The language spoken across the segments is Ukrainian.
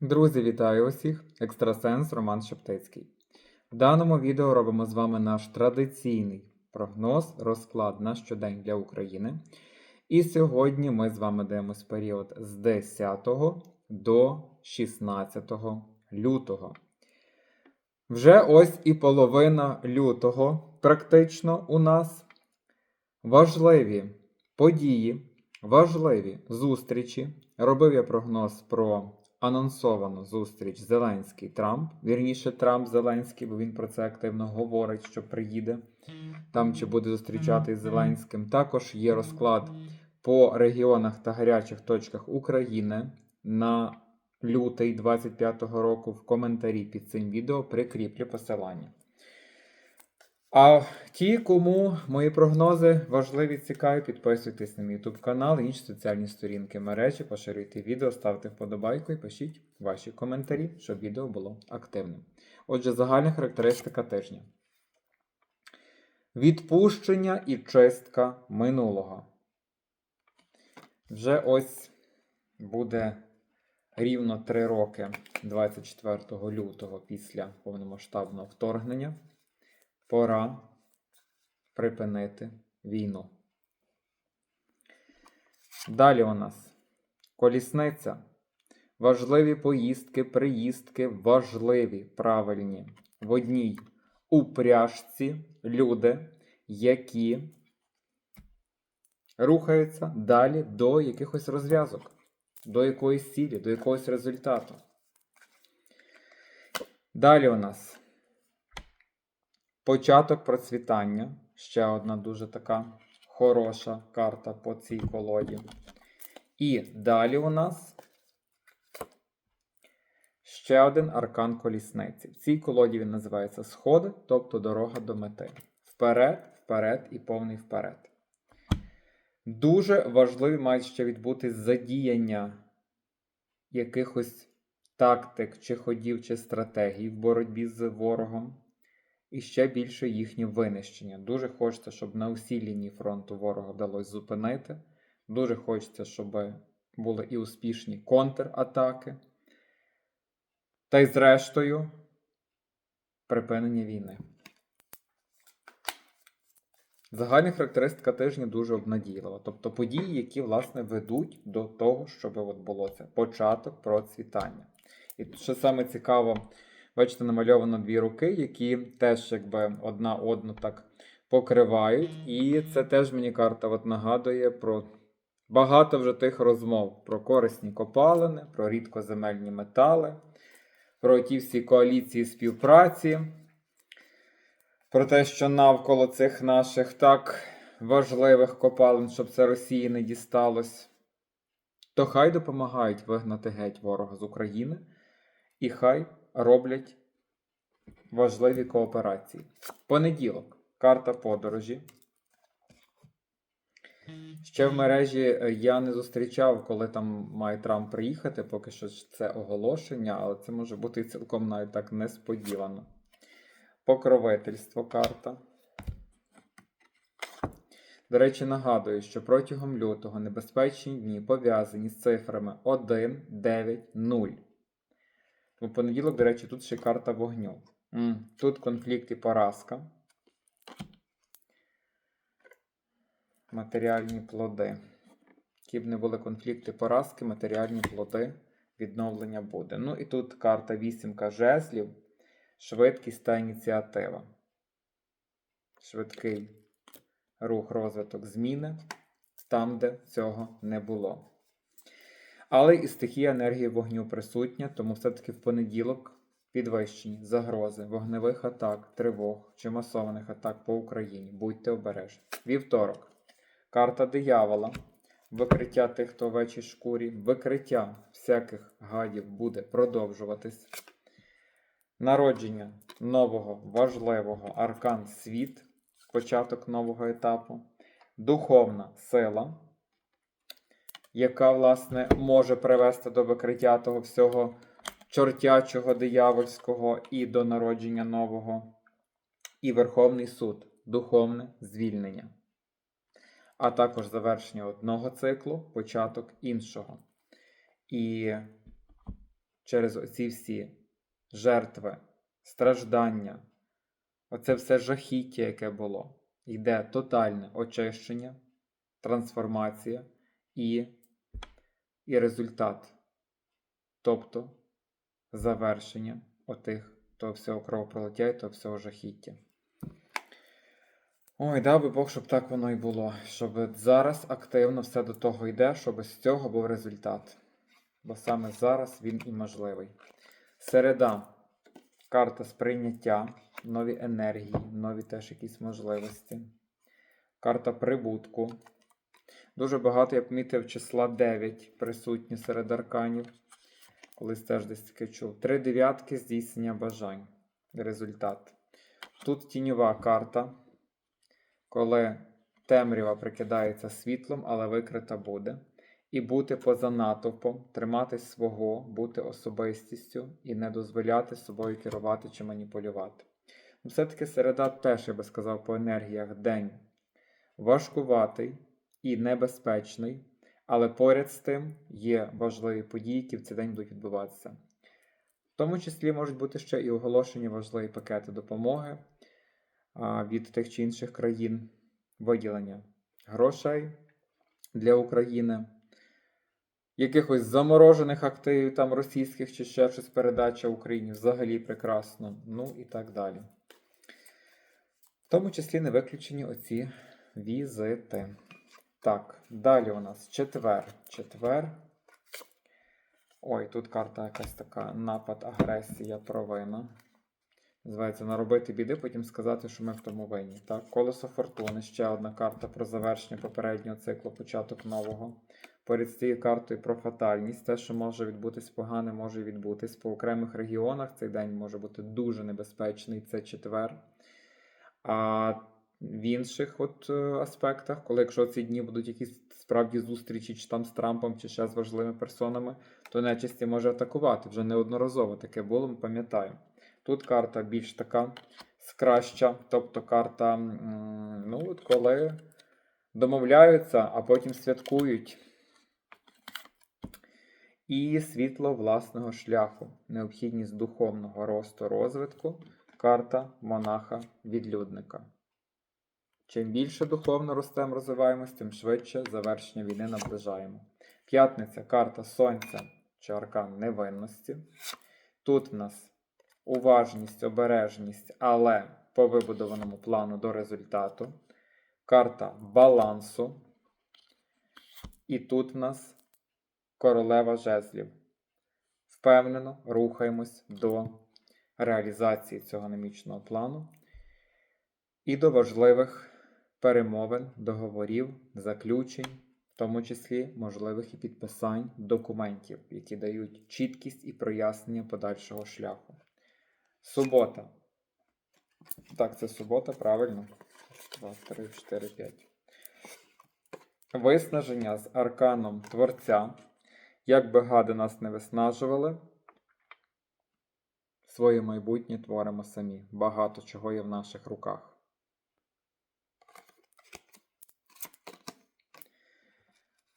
Друзі, вітаю усіх! Екстрасенс Роман Шептицький. В даному відео робимо з вами наш традиційний прогноз, розклад на щодень для України. І сьогодні ми з вами дивимось період з 10 до 16 лютого. Вже ось і половина лютого практично у нас важливі події, важливі зустрічі. Робив я прогноз про анонсовану зустріч Зеленський Трамп. Вірніше, Трамп Зеленський, бо він про це активно говорить, що приїде там чи буде зустрічатись з Зеленським. Також є розклад по регіонах та гарячих точках України на лютий 25-го року. В коментарі під цим відео прикріплю посилання. А ті, кому мої прогнози важливі, цікаві, підписуйтесь на мій YouTube канал, інші соціальні сторінки мережі, поширюйте відео, ставте вподобайку і пишіть ваші коментарі, щоб відео було активним. Отже, загальна характеристика тижня. Відпущення і чистка минулого. Вже ось буде рівно 3 роки 24 лютого після повномасштабного вторгнення. Пора припинити війну. Далі у нас колісниця. Важливі поїздки, приїздки, важливі, правильні. В одній упряжці люди, які рухаються далі до якихось розв'язок, до якоїсь цілі, до якогось результату. Далі у нас початок процвітання. Ще одна дуже така хороша карта по цій колоді. І далі у нас ще один аркан колісниці. В цій колоді він називається Сходи, тобто дорога до мети. Вперед, вперед і повний вперед. Дуже важливі мають ще відбутись задіяння якихось тактик, чи ходів, чи стратегій в боротьбі з ворогом. І ще більше їхнє винищення. Дуже хочеться, щоб на усій лінії фронту ворога вдалося зупинити. Дуже хочеться, щоб були і успішні контратаки. Та й зрештою припинення війни. Загальна характеристика тижня дуже обнадійлива. Тобто події, які, власне, ведуть до того, щоб от було це початок процвітання. І що саме цікаво, бачите, намальовано дві руки, які теж якби одна одну так покривають. І це теж мені карта от нагадує про багато вже тих розмов про корисні копалини, про рідкоземельні метали, про ті всі коаліції співпраці про те, що навколо цих наших так важливих копалин, щоб це Росії не дісталось, то хай допомагають вигнати геть ворога з України і хай роблять важливі кооперації. Понеділок, карта подорожі. Ще в мережі е, я не зустрічав, коли там має Трамп приїхати, поки що це оголошення, але це може бути цілком навіть так несподівано. Покровительство карта. До речі, нагадую, що протягом лютого небезпечні дні пов'язані з цифрами 1, 9, 0. У понеділок, до речі, тут ще карта вогню. Тут конфлікт і поразка. Матеріальні плоди. Які б не були конфлікти поразки, матеріальні плоди відновлення буде. Ну і тут карта вісімка жезлів швидкість та ініціатива. Швидкий рух, розвиток зміни там, де цього не було. Але і стихія енергії вогню присутня, тому все-таки в понеділок підвищені загрози вогневих атак, тривог чи масованих атак по Україні. Будьте обережні. Вівторок. Карта диявола. Викриття тих, хто в вечій шкурі, викриття всяких гадів буде продовжуватись. Народження нового важливого аркан світ, початок нового етапу, духовна сила, яка, власне, може привести до викриття того всього чортячого, диявольського і до народження нового, і Верховний суд, духовне звільнення, а також завершення одного циклу, початок іншого. І через оці всі жертви, страждання, оце все жахіття, яке було, йде тотальне очищення, трансформація і, і результат, тобто завершення отих того всього кровопролиття і того всього жахіття. Ой, дав би Бог, щоб так воно і було. Щоб зараз активно все до того йде, щоб з цього був результат. Бо саме зараз він і можливий. Середа. Карта сприйняття, нові енергії, нові теж якісь можливості. Карта прибутку. Дуже багато я помітив числа 9 присутні серед арканів. Колись теж десь таке чув. Три дев'ятки здійснення бажань. Результат. Тут тіньова карта, коли темрява прикидається світлом, але викрита буде. І бути поза натовпом, триматись свого, бути особистістю і не дозволяти собою керувати чи маніпулювати. Ну, Все-таки середа теж, я би сказав, по енергіях день важкуватий і небезпечний, але поряд з тим є важливі події, які в цей день будуть відбуватися. В тому числі можуть бути ще і оголошені важливі пакети допомоги від тих чи інших країн, виділення грошей для України, якихось заморожених активів, там російських чи ще щось передача Україні взагалі прекрасно, ну і так далі. В тому числі не виключені оці візити. Так, далі у нас четвер. Четвер. Ой, тут карта якась така напад, агресія, провина. Називається наробити біди, потім сказати, що ми в тому винні. Так, колесо фортуни, ще одна карта про завершення попереднього циклу, початок нового. Поряд з цією картою про фатальність. Те, що може відбутись погане, може відбутись. По окремих регіонах цей день може бути дуже небезпечний. Це четвер. А в інших от е, аспектах, коли якщо ці дні будуть якісь справді зустрічі, чи там з Трампом, чи ще з важливими персонами, то нечисті може атакувати. Вже неодноразово таке було, ми пам'ятаємо. Тут карта більш така скраща, тобто карта, ну от коли домовляються, а потім святкують. І світло власного шляху, необхідність духовного росту розвитку, карта монаха-відлюдника. Чим більше духовно ростемо, розвиваємось, тим швидше завершення війни наближаємо. П'ятниця карта Сонця чи аркан невинності. Тут в нас уважність, обережність, але по вибудованому плану до результату. Карта балансу. І тут в нас королева жезлів. Впевнено рухаємось до реалізації цього намічного плану і до важливих перемовин, договорів, заключень, в тому числі можливих і підписань документів, які дають чіткість і прояснення подальшого шляху. Субота. Так, це субота, правильно. 2, 3, 4, 5. Виснаження з арканом Творця. Як би гади нас не виснажували, своє майбутнє творимо самі. Багато чого є в наших руках.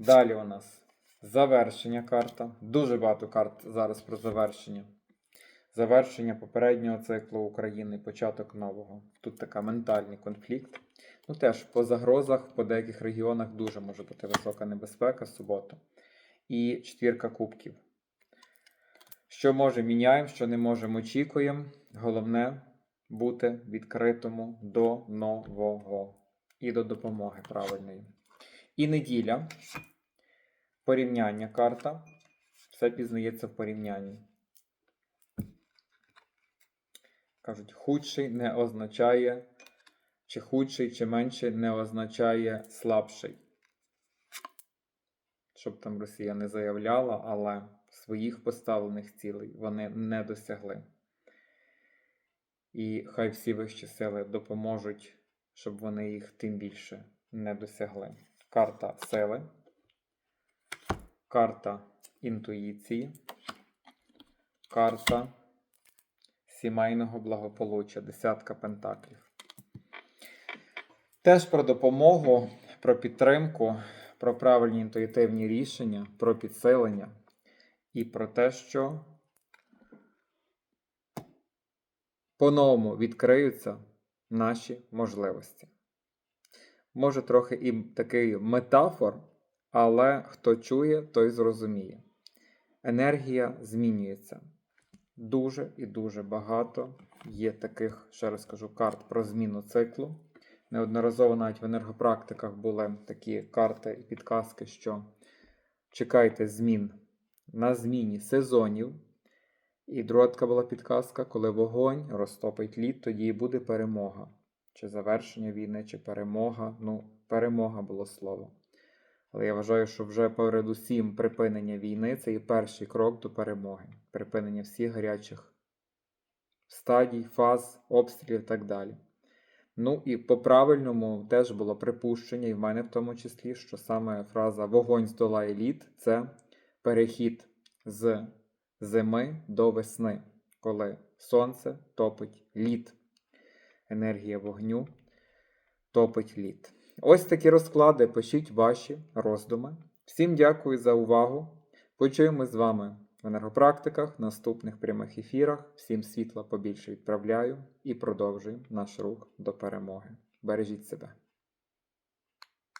Далі у нас завершення карта. Дуже багато карт зараз про завершення. Завершення попереднього циклу України, початок нового. Тут така ментальний конфлікт. Ну теж по загрозах, по деяких регіонах дуже може бути висока небезпека субота. І четвірка кубків. Що може, міняємо, що не можемо, очікуємо. Головне бути відкритому до нового і до допомоги правильної. І неділя. Порівняння карта. Все пізнається в порівнянні. Кажуть, худший не означає, чи худший, чи менший не означає слабший. Щоб там Росія не заявляла, але своїх поставлених цілей вони не досягли. І хай всі вищі сили допоможуть, щоб вони їх тим більше не досягли карта сили, карта інтуїції, карта сімейного благополуччя, десятка пентаклів. Теж про допомогу, про підтримку, про правильні інтуїтивні рішення, про підсилення і про те, що по-новому відкриються наші можливості. Може, трохи і такий метафор, але хто чує, той зрозуміє. Енергія змінюється. Дуже і дуже багато є таких, ще раз кажу, карт про зміну циклу. Неодноразово навіть в енергопрактиках були такі карти і підказки, що чекайте змін на зміні сезонів. І друга така була підказка, коли вогонь розтопить лід, тоді і буде перемога. Чи завершення війни, чи перемога. Ну, перемога було слово. Але я вважаю, що вже передусім припинення війни це і перший крок до перемоги. Припинення всіх гарячих стадій, фаз, обстрілів і так далі. Ну і по правильному теж було припущення, і в мене в тому числі, що саме фраза вогонь здолає лід це перехід з зими до весни, коли сонце топить лід. Енергія вогню топить лід. Ось такі розклади. Пишіть ваші роздуми. Всім дякую за увагу. Почуємо з вами в енергопрактиках, наступних прямих ефірах. Всім світла побільше відправляю і продовжуємо наш рух до перемоги. Бережіть себе.